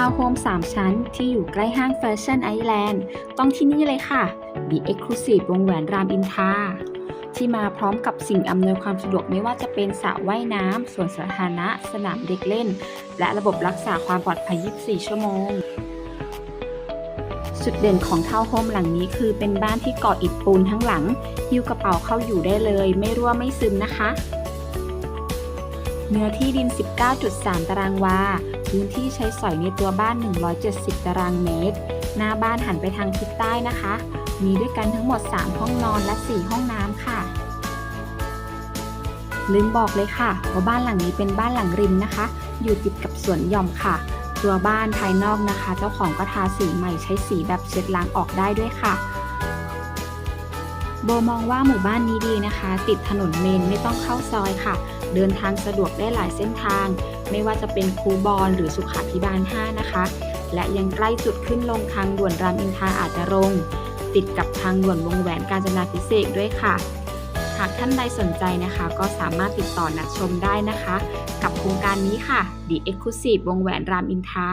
าวน์โฮม 3 ชั้น ที่อยู่ใกล้ห้างแฟชั่นไอแลนด์ต้องที่นี่เลยค่ะ The Exclusive วงแหวนรามอินทราที่มาพร้อมกับสิ่งอำนวยความสะดวกไม่ว่าจะเป็นสระว่ายน้ำสวนสาธารณะ สนามเด็กเล่น และระบบรักษาความปลอดภัย 24 ชั่วโมง จุดเด่นของทาวน์โฮมหลังนี้คือเป็นบ้านที่ก่ออิฐปูนทั้งหลังหิ้วกระเป๋าเข้าอยู่ได้เลย ไม่รั่วไม่ซึมนะคะ เนื้อที่ดิน 19.3 ตารางวา พื้นที่ใช้สอยในตัวบ้าน 170 ตารางเมตร หน้าบ้านหันไปทางทิศใต้นะคะ มีด้วยกันทั้งหมด 3 ห้องนอนและ 4 ห้องน้ำค่ะ ลืมบอกเลยค่ะว่าบ้านหลังนี้เป็นบ้านหลังริมนะคะ อยู่ติดกับสวนหย่อมค่ะ ตัวบ้านภายนอกนะคะ เจ้าของก็ทาสีใหม่ใช้สีแบบเช็ดล้างออกได้ด้วยค่ะ โบมองว่าหมู่บ้านนี้ดีนะคะ ติดถนนเมนไม่ต้องเข้าซอยค่ะ เดินทางสะดวกได้หลายเส้นทาง ไม่ว่าจะเป็นคูบอลหรือสุขาพิบาล 5 นะคะ และยังใกล้จุดขึ้นลงทางด่วนรามอินทราอาจจะรงติดกับทางด่วนวงแหวนกาญจนาพิเศษกด้วยค่ะ หากท่านใดสนใจนะคะ ก็สามารถติดต่อนัดชมได้นะคะ กับโครงการนี้ค่ะ The Exclusive วงแหวนรามอินทรา